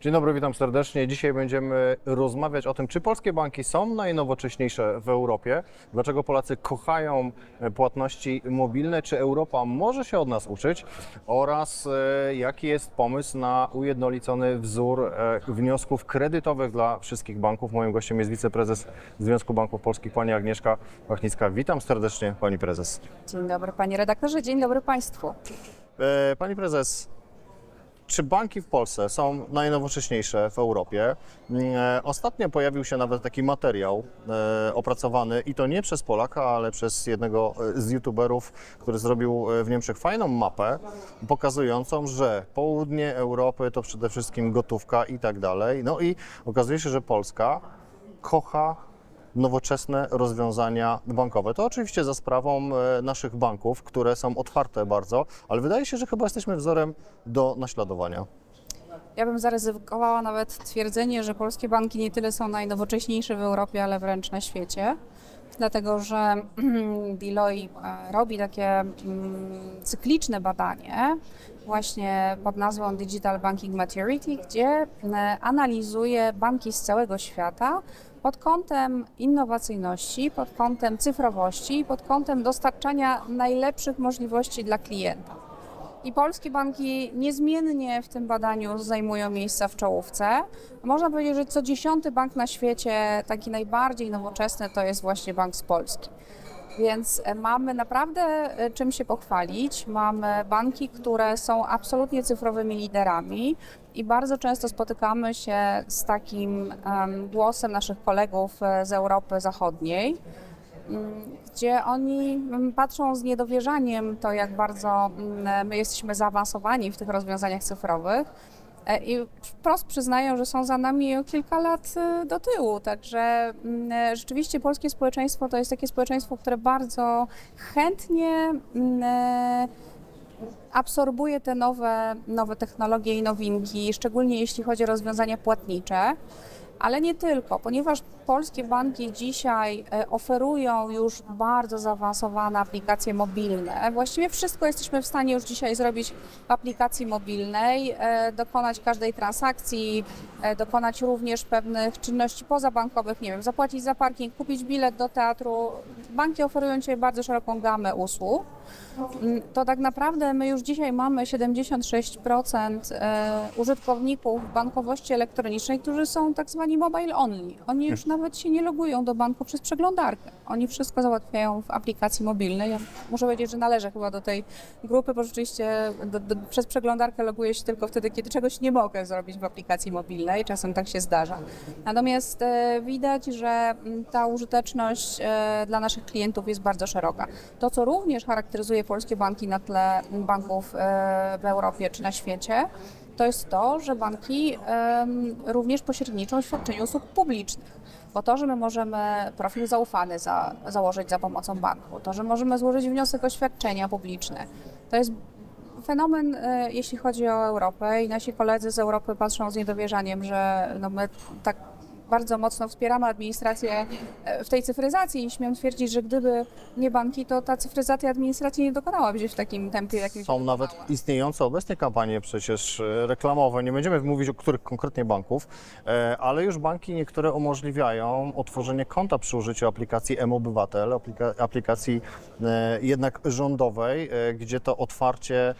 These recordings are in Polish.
Dzień dobry, witam serdecznie. Dzisiaj będziemy rozmawiać o tym, czy polskie banki są najnowocześniejsze w Europie, dlaczego Polacy kochają e, płatności mobilne, czy Europa może się od nas uczyć oraz e, jaki jest pomysł na ujednolicony wzór e, wniosków kredytowych dla wszystkich banków. Moim gościem jest wiceprezes Związku Banków Polskich, pani Agnieszka Wachnicka. Witam serdecznie, pani prezes. Dzień dobry panie redaktorze, dzień dobry państwu. Pani prezes, czy banki w Polsce są najnowocześniejsze w Europie? E, Ostatnio pojawił się nawet taki materiał e, opracowany i to nie przez Polaka, ale przez jednego e, z youtuberów, który zrobił w Niemczech fajną mapę pokazującą, że południe Europy to przede wszystkim gotówka i tak dalej. No i okazuje się, że Polska kocha nowoczesne rozwiązania bankowe. To oczywiście za sprawą e, naszych banków, które są otwarte bardzo, ale wydaje się, że chyba jesteśmy wzorem do naśladowania. Ja bym zaryzykowała nawet twierdzenie, że polskie banki nie tyle są najnowocześniejsze w Europie, ale wręcz na świecie. Dlatego, że Deloitte e, robi takie mm, cykliczne badanie właśnie pod nazwą Digital Banking Maturity, gdzie e, analizuje banki z całego świata pod kątem innowacyjności, pod kątem cyfrowości i pod kątem dostarczania najlepszych możliwości dla klienta. I polskie banki niezmiennie w tym badaniu zajmują miejsca w czołówce. Można powiedzieć, że co dziesiąty bank na świecie, taki najbardziej nowoczesny, to jest właśnie bank z Polski. Więc e, mamy naprawdę e, czym się pochwalić. Mamy banki, które są absolutnie cyfrowymi liderami i bardzo często spotykamy się z takim em, głosem naszych kolegów e, z Europy Zachodniej gdzie oni mm, patrzą z niedowierzaniem to, jak bardzo mm, my jesteśmy zaawansowani w tych rozwiązaniach cyfrowych e, i wprost przyznają, że są za nami kilka lat e, do tyłu. Także mm, e, rzeczywiście polskie społeczeństwo to jest takie społeczeństwo, które bardzo chętnie e, absorbuje te nowe, nowe technologie i nowinki, szczególnie jeśli chodzi o rozwiązania płatnicze. Ale nie tylko, ponieważ polskie banki dzisiaj e, oferują już bardzo zaawansowane aplikacje mobilne. Właściwie wszystko jesteśmy w stanie już dzisiaj zrobić w aplikacji mobilnej, e, dokonać każdej transakcji, e, dokonać również pewnych czynności pozabankowych, nie wiem, zapłacić za parking, kupić bilet do teatru. Banki oferują dzisiaj bardzo szeroką gamę usług. Mm, To tak naprawdę my już dzisiaj mamy 76% e, użytkowników bankowości elektronicznej, którzy są tak zwani mobile only. Oni już nawet się nie logują do banku przez przeglądarkę. Oni wszystko załatwiają w aplikacji mobilnej. Ja muszę powiedzieć, że należę chyba do tej grupy, bo rzeczywiście do, do, przez przeglądarkę loguję się tylko wtedy, kiedy czegoś nie mogę zrobić w aplikacji mobilnej. Czasem tak się zdarza. Natomiast e, widać, że mm, ta użyteczność e, dla naszych klientów jest bardzo szeroka. To, co również charakteryzuje polskie banki na tle banków e, w Europie czy na świecie, to jest to, że banki również pośredniczą w świadczeniu usług publicznych. Bo to, że my możemy profil zaufany za, założyć za pomocą banku, to, że możemy złożyć wniosek o świadczenia publiczne, to jest fenomen, e, jeśli chodzi o Europę i nasi koledzy z Europy patrzą z niedowierzaniem, że no my tak bardzo mocno wspieramy administrację e, w tej cyfryzacji i śmiem twierdzić, że gdyby nie banki, to ta cyfryzacja administracji nie dokonałaby się w takim tempie, jakim Są nawet istniejące obecnie kampanie przecież e, reklamowe. Nie będziemy mówić o których konkretnie banków, e, ale już banki niektóre umożliwiają otworzenie konta przy użyciu aplikacji M-Obywatel, aplika- aplikacji jednak rządowej, gdzie to otwarcie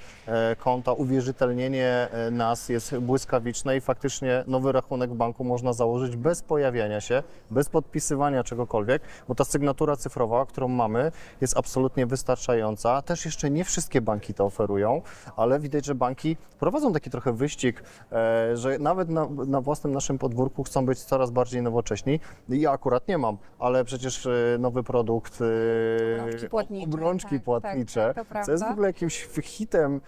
konta, uwierzytelnienie nas jest błyskawiczne i faktycznie nowy rachunek w banku można założyć bez pojawiania się, bez podpisywania czegokolwiek, bo ta sygnatura cyfrowa, którą mamy, jest absolutnie wystarczająca. Też jeszcze nie wszystkie banki to oferują, ale widać, że banki prowadzą taki trochę wyścig, e, że nawet na, na własnym naszym podwórku chcą być coraz bardziej nowocześni. Ja akurat nie mam, ale przecież e, nowy produkt e, Obrączki płatnicze, obrączki tak, płatnicze, tak, tak, to co jest w ogóle jakimś hitem.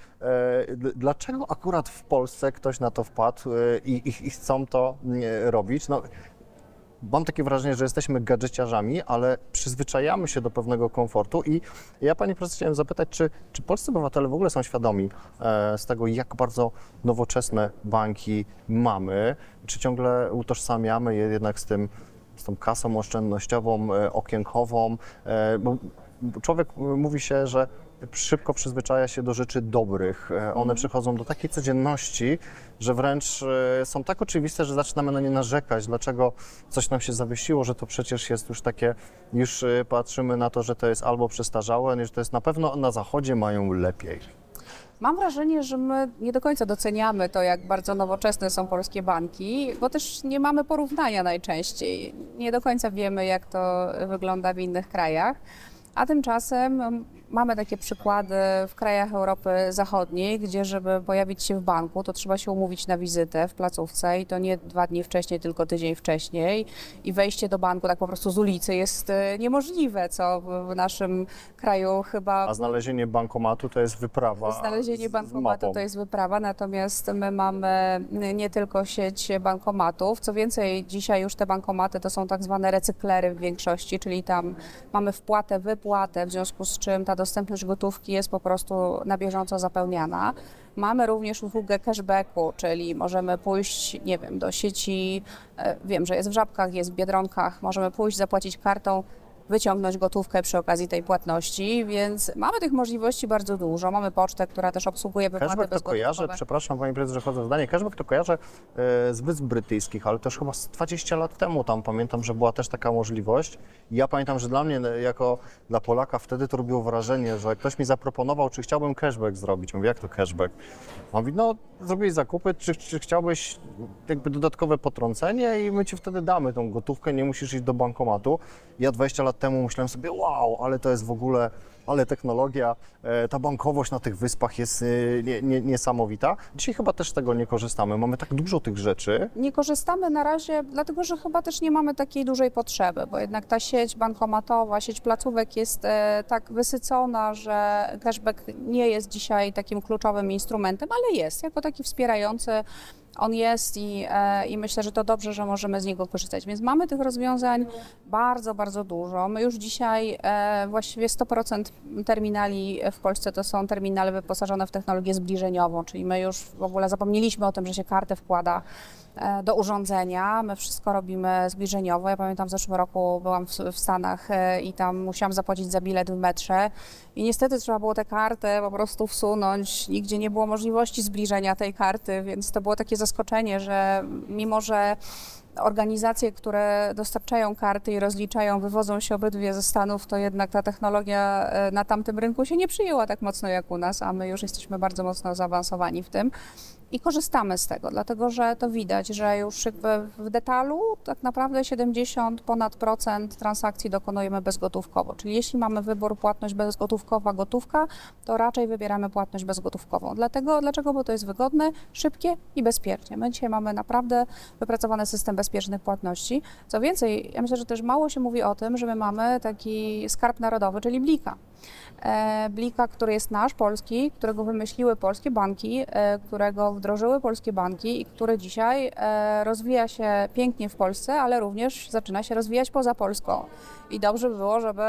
Dlaczego akurat w Polsce ktoś na to wpadł i, i, i chcą to robić? No, Mam takie wrażenie, że jesteśmy gadżeciarzami, ale przyzwyczajamy się do pewnego komfortu i ja Pani Prezes chciałem zapytać, czy, czy polscy obywatele w ogóle są świadomi e, z tego, jak bardzo nowoczesne banki mamy, czy ciągle utożsamiamy je jednak z tym, z tą kasą oszczędnościową, e, okienkową, e, bo człowiek e, mówi się, że szybko przyzwyczaja się do rzeczy dobrych. E, One przychodzą do takiej codzienności, że wręcz e, są tak oczywiste, że zaczynamy na nie narzekać. Dlaczego coś nam się zawiesiło, że to przecież jest już takie, już e, patrzymy na to, że to jest albo przestarzałe, że to jest na pewno na zachodzie mają lepiej. Mam wrażenie, że my nie do końca doceniamy to, jak bardzo nowoczesne są polskie banki, bo też nie mamy porównania najczęściej. Nie do końca wiemy, jak to wygląda w innych krajach. A tymczasem mamy takie przykłady w krajach Europy Zachodniej, gdzie żeby pojawić się w banku, to trzeba się umówić na wizytę w placówce i to nie dwa dni wcześniej, tylko tydzień wcześniej. I wejście do banku tak po prostu z ulicy jest e, niemożliwe, co w- naszym kraju chyba A znalezienie bankomatu to jest wyprawa. Znalezienie bankomatu to jest wyprawa, natomiast my mamy nie tylko sieć bankomatów. Co więcej, dzisiaj już te bankomaty to są tak zwane recyklery w większości, czyli tam mamy wpłatę, wypłatę, w związku z czym ta dostępność gotówki jest po prostu na bieżąco zapełniana. Mamy również usługę cashbacku, czyli możemy pójść, nie wiem, do sieci, e, wiem, że jest w Żabkach, jest w Biedronkach, możemy pójść, zapłacić kartą, wyciągnąć gotówkę przy okazji tej płatności, więc mamy tych możliwości bardzo dużo. Mamy pocztę, która też obsługuje wypłaty Cashback to kojarzę, przepraszam Panie Prezesie, że chodzę w zdanie, cashback to kojarzę e, z Wysp Brytyjskich, ale też chyba z 20 lat temu tam pamiętam, że była też taka możliwość. I ja pamiętam, że dla mnie e, jako dla Polaka wtedy to robiło wrażenie, że ktoś mi zaproponował, czy chciałbym cashback zrobić. Mówię, jak to cashback? On mówi, no zrobiłeś zakupy, czy, czy chciałbyś jakby dodatkowe potrącenie i my Ci wtedy damy tą gotówkę, nie musisz iść do bankomatu. Ja 20 lat temu myślałem sobie, wow, ale to jest w ogóle, ale technologia, e, ta bankowość na tych wyspach jest e, nie, nie, niesamowita. Dzisiaj chyba też z tego nie korzystamy. Mamy tak dużo tych rzeczy. Nie korzystamy na razie, dlatego że chyba też nie mamy takiej dużej potrzeby, bo jednak ta sieć bankomatowa, sieć placówek jest e, tak wysycona, że cashback nie jest dzisiaj takim kluczowym instrumentem, ale jest jako taki wspierający. On jest i, e, i myślę, że to dobrze, że możemy z niego korzystać. Więc mamy tych rozwiązań bardzo, bardzo dużo. My już dzisiaj e, właściwie 100% terminali w Polsce to są terminale wyposażone w technologię zbliżeniową, czyli my już w ogóle zapomnieliśmy o tym, że się kartę wkłada do urządzenia. My wszystko robimy zbliżeniowo. Ja pamiętam w zeszłym roku byłam w, w Stanach e, i tam musiałam zapłacić za bilet w metrze i niestety trzeba było tę kartę po prostu wsunąć. Nigdzie nie było możliwości zbliżenia tej karty, więc to było takie zaskoczenie, że mimo, że organizacje, które dostarczają karty i rozliczają, wywodzą się obydwie ze Stanów, to jednak ta technologia e, na tamtym rynku się nie przyjęła tak mocno jak u nas, a my już jesteśmy bardzo mocno zaawansowani w tym. I korzystamy z tego, dlatego że to widać, że już w detalu tak naprawdę 70 ponad procent transakcji dokonujemy bezgotówkowo. Czyli jeśli mamy wybór płatność bezgotówkowa, gotówka, to raczej wybieramy płatność bezgotówkową. Dlatego, dlaczego? Bo to jest wygodne, szybkie i bezpiecznie. My dzisiaj mamy naprawdę wypracowany system bezpiecznych płatności. Co więcej, ja myślę, że też mało się mówi o tym, że my mamy taki skarb narodowy, czyli Blika. E, Blika, który jest nasz, polski, którego wymyśliły polskie banki, e, którego wdrożyły polskie banki i który dzisiaj e, rozwija się pięknie w Polsce, ale również zaczyna się rozwijać poza Polską. I dobrze by było, żeby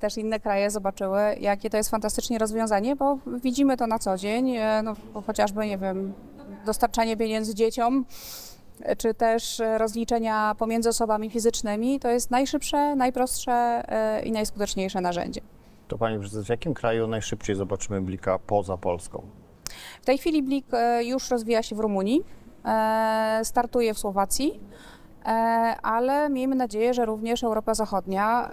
też inne kraje zobaczyły, jakie to jest fantastycznie rozwiązanie, bo widzimy to na co dzień, no, chociażby, nie wiem, dostarczanie pieniędzy dzieciom, czy też rozliczenia pomiędzy osobami fizycznymi, to jest najszybsze, najprostsze e, i najskuteczniejsze narzędzie. To Prezesie, w jakim kraju najszybciej zobaczymy Blika poza Polską? W tej chwili Blik e, już rozwija się w Rumunii, e, startuje w Słowacji, ale miejmy nadzieję, że również Europa Zachodnia.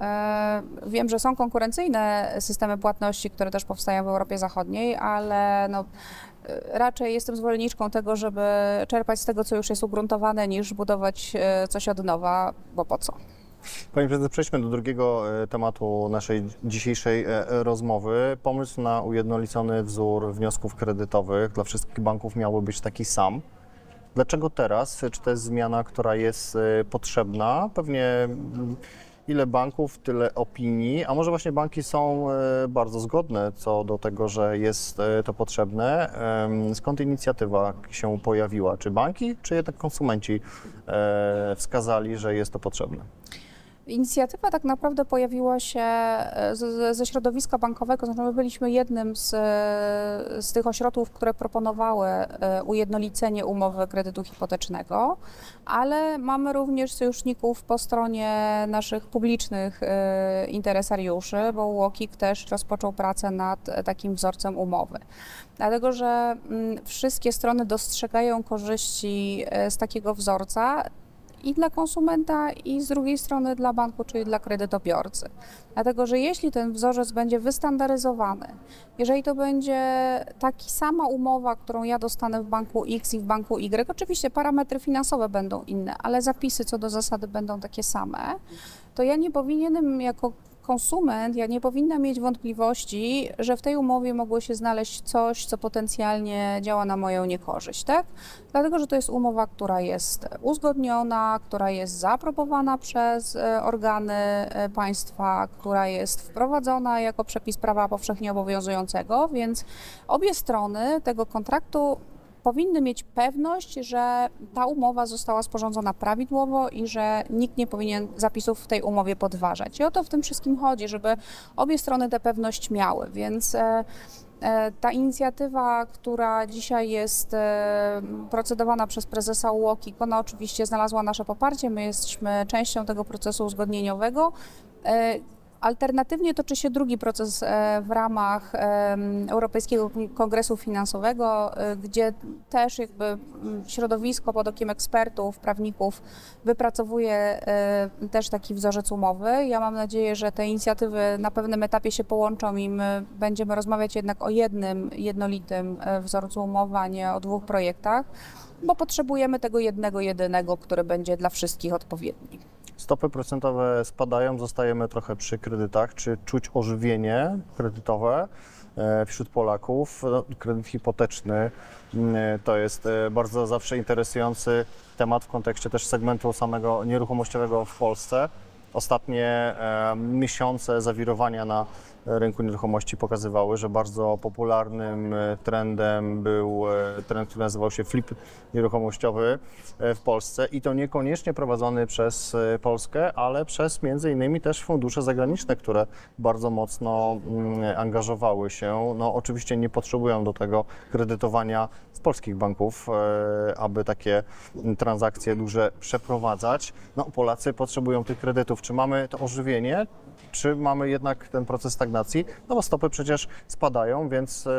Wiem, że są konkurencyjne systemy płatności, które też powstają w Europie Zachodniej, ale no, raczej jestem zwolenniczką tego, żeby czerpać z tego, co już jest ugruntowane, niż budować e, coś od nowa, bo po co? Panie Prezesie, przejdźmy do drugiego e, tematu naszej dzisiejszej e, rozmowy. Pomysł na ujednolicony wzór wniosków kredytowych dla wszystkich banków miałby być taki sam. Dlaczego teraz? Czy to jest zmiana, która jest potrzebna? Pewnie mm, ile banków, tyle opinii, a może właśnie banki są e, bardzo zgodne co do tego, że jest e, to potrzebne. Skąd inicjatywa się pojawiła? Czy banki, czy jednak konsumenci e, wskazali, że jest to potrzebne? Inicjatywa tak naprawdę pojawiła się e, z, ze środowiska bankowego, znaczy my byliśmy jednym z, e, z tych ośrodków, które proponowały e, ujednolicenie umowy kredytu hipotecznego, ale mamy również sojuszników po stronie naszych publicznych interesariuszy, bo UOKiK też rozpoczął pracę nad takim wzorcem umowy. Dlatego, że mm, wszystkie strony dostrzegają korzyści z takiego wzorca, i dla konsumenta, i z drugiej strony dla banku, czyli dla kredytobiorcy. Dlatego, że jeśli ten wzorzec będzie wystandaryzowany, jeżeli to będzie taka sama umowa, którą ja dostanę w banku X i w banku Y, oczywiście parametry finansowe będą inne, ale zapisy co do zasady będą takie same, to ja nie powinienem jako konsument, ja nie powinna mieć wątpliwości, że w tej umowie mogło się znaleźć coś, co potencjalnie działa na moją niekorzyść, tak? Dlatego, że to jest umowa, która jest uzgodniona, która jest zaaprobowana przez e, organy e, państwa, która jest wprowadzona jako przepis prawa powszechnie obowiązującego, więc obie strony tego kontraktu powinny mieć pewność, że ta umowa została sporządzona prawidłowo i że nikt nie powinien zapisów w tej umowie podważać. I o to w tym wszystkim chodzi, żeby obie strony tę pewność miały, więc e, e, ta inicjatywa, która dzisiaj jest e, procedowana przez prezesa UOKiK, ona oczywiście znalazła nasze poparcie, my jesteśmy częścią tego procesu uzgodnieniowego. Alternatywnie toczy się drugi proces e, w ramach Europejskiego Kongresu Finansowego, e, gdzie też jakby środowisko pod okiem ekspertów, prawników wypracowuje e, też taki wzorzec umowy. Ja mam nadzieję, że te inicjatywy na pewnym etapie się połączą i my będziemy rozmawiać jednak o jednym jednolitym wzorcu umowy, a nie o dwóch projektach, bo potrzebujemy tego jednego, jedynego, który będzie dla wszystkich odpowiedni. Stopy procentowe spadają, zostajemy trochę przy kredytach. Czy czuć ożywienie kredytowe e, wśród Polaków? No, kredyt hipoteczny mm, to jest e, bardzo zawsze interesujący temat w kontekście też segmentu samego nieruchomościowego w Polsce. Ostatnie e, miesiące zawirowania na rynku nieruchomości pokazywały, że bardzo popularnym e, trendem był e, trend, który nazywał się flip nieruchomościowy e, w Polsce i to niekoniecznie prowadzony przez Polskę, ale przez między innymi też fundusze zagraniczne, które bardzo mocno mm, angażowały się. No oczywiście nie potrzebują do tego kredytowania z polskich banków, aby takie mm, transakcje duże przeprowadzać. No Polacy potrzebują tych kredytów. Czy mamy to ożywienie, czy mamy jednak ten proces stagnacji? No bo stopy przecież spadają, więc e,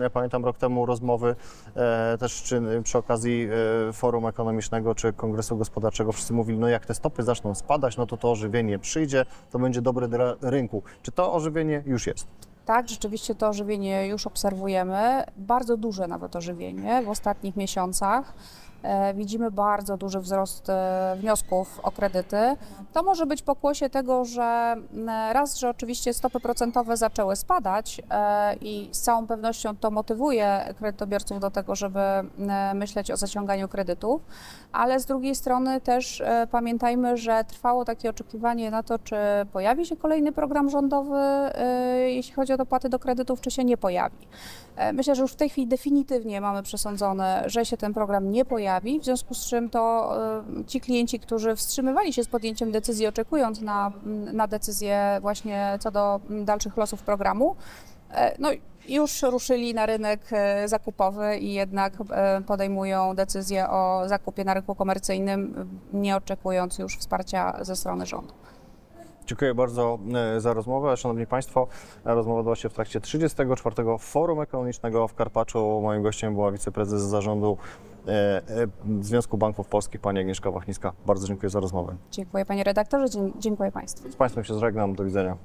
ja pamiętam rok temu rozmowy e, też czy, przy okazji e, forum ekonomicznego czy kongresu gospodarczego wszyscy mówili, no jak te stopy zaczną spadać, no to to ożywienie przyjdzie, to będzie dobre dla rynku. Czy to ożywienie już jest? Tak, rzeczywiście to ożywienie już obserwujemy. Bardzo duże nawet ożywienie w ostatnich miesiącach. E, Widzimy bardzo duży wzrost e, wniosków o kredyty. To może być pokłosie tego, że raz, że oczywiście stopy procentowe zaczęły spadać e, i z całą pewnością to motywuje kredytobiorców do tego, żeby myśleć o zaciąganiu kredytów, ale z drugiej strony też pamiętajmy, że trwało takie oczekiwanie na to, czy pojawi się kolejny program rządowy, jeśli chodzi o dopłaty do kredytów, czy się nie pojawi. E, Myślę, że już w tej chwili definitywnie mamy przesądzone, że się ten program nie pojawi, w związku z czym to e, ci klienci, którzy wstrzymywali się z podjęciem decyzji, oczekując na, na decyzję właśnie co do dalszych losów programu, e, no już ruszyli na rynek zakupowy i jednak podejmują decyzję o zakupie na rynku komercyjnym, nie oczekując już wsparcia ze strony rządu. Dziękuję bardzo e, za rozmowę. Szanowni Państwo, rozmowa odbyła się w trakcie 34. Forum Ekonomicznego w Karpaczu. Moim gościem była wiceprezes zarządu e, e, Związku Banków Polskich, pani Agnieszka Wachniska. Bardzo dziękuję za rozmowę. Dziękuję panie redaktorze, dziękuję państwu. Z Państwem się żegnam. Do widzenia.